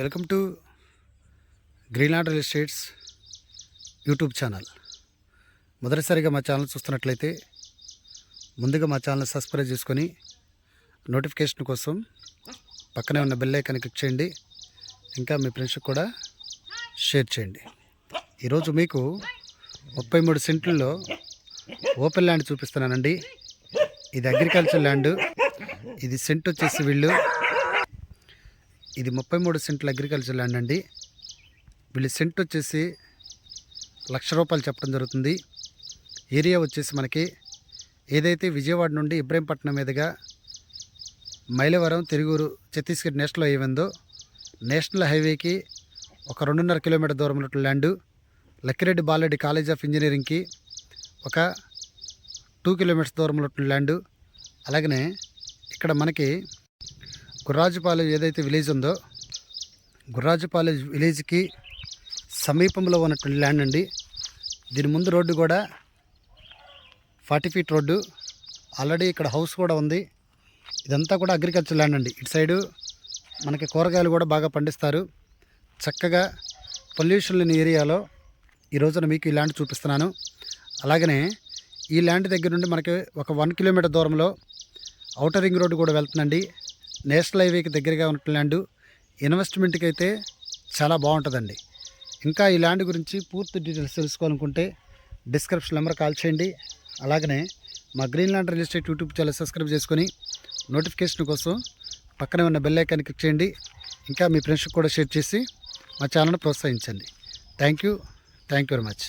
Welcome to Greenland real estates YouTube channel. మొదటిసారిగా మా channel చూస్తున్నట్లయితే ముందుగా మా ఛానల్ సబ్స్క్రైబ్ చేసుకొని నోటిఫికేషన్ కోసం పక్కనే ఉన్న బెల్ ఐకాన్ క్లిక్ చేయండి. ఇంకా మీ ఫ్రెండ్స్కి కూడా షేర్ చేయండి. ఈరోజు మీకు ముప్పై మూడు సెంట్లలో ఓపెన్ ల్యాండ్ చూపిస్తున్నానండి. ఇది అగ్రికల్చర్ ల్యాండ్. ఇది సెంట్ వచ్చేసి వీళ్ళు ఇది ముప్పై మూడు సెంట్ల అగ్రికల్చర్ ల్యాండ్ అండి. వీళ్ళు సెంట్ వచ్చేసి లక్ష రూపాయలు చెప్పడం జరుగుతుంది. ఏరియా వచ్చేసి మనకి ఏదైతే విజయవాడ నుండి ఇబ్రహీంపట్నం మీదుగా మైలవరం తిరుగురు ఛత్తీస్గఢ్ నేషనల్ హైవే ఉందో నేషనల్ హైవేకి ఒక రెండున్నర కిలోమీటర్ దూరంలో land Lakireddy Balireddy college of ఇంజనీరింగ్కి ఒక టూ కిలోమీటర్స్ దూరంలో ల్యాండ్ అలాగనే ఇక్కడ మనకి గుర్రాజుపాలెం ఏదైతే విలేజ్ ఉందో గుర్రాజుపాలెం విలేజ్కి సమీపంలో ఉన్నటువంటి ల్యాండ్ అండి. దీని ముందు రోడ్డు కూడా ఫార్టీ ఫీట్ రోడ్డు. ఆల్రెడీ ఇక్కడ హౌస్ కూడా ఉంది. ఇదంతా కూడా అగ్రికల్చర్ ల్యాండ్ అండి. ఇటు సైడు మనకి కూరగాయలు కూడా బాగా పండిస్తారు. చక్కగా పొల్యూషన్ లేని ఏరియాలో ఈ రోజున మీకు ఈ ల్యాండ్ చూపిస్తున్నాను. అలాగనే ఈ ల్యాండ్ దగ్గర నుండి మనకి ఒక వన్ కిలోమీటర్ దూరంలో ఔటర్ రింగ్ రోడ్డు కూడా వెళ్తుందండి. నేషనల్ హైవేకి దగ్గరగా ఉన్న ల్యాండ్ ఇన్వెస్ట్మెంట్కి అయితే చాలా బాగుంటుందండి. ఇంకా ఈ ల్యాండ్ గురించి పూర్తి డీటెయిల్స్ తెలుసుకోవాలనుకుంటే డిస్క్రిప్షన్ నెంబర్ కాల్ చేయండి. అలాగనే మా Greenland real estate YouTube channel subscribe చేసుకొని నోటిఫికేషన్ కోసం పక్కనే ఉన్న బెల్ ఐకాన్ క్లిక్ చేయండి. ఇంకా మీ ఫ్రెండ్స్కి కూడా షేర్ చేసి మా ఛానల్ని ప్రోత్సహించండి. Thank you. Thank you very much.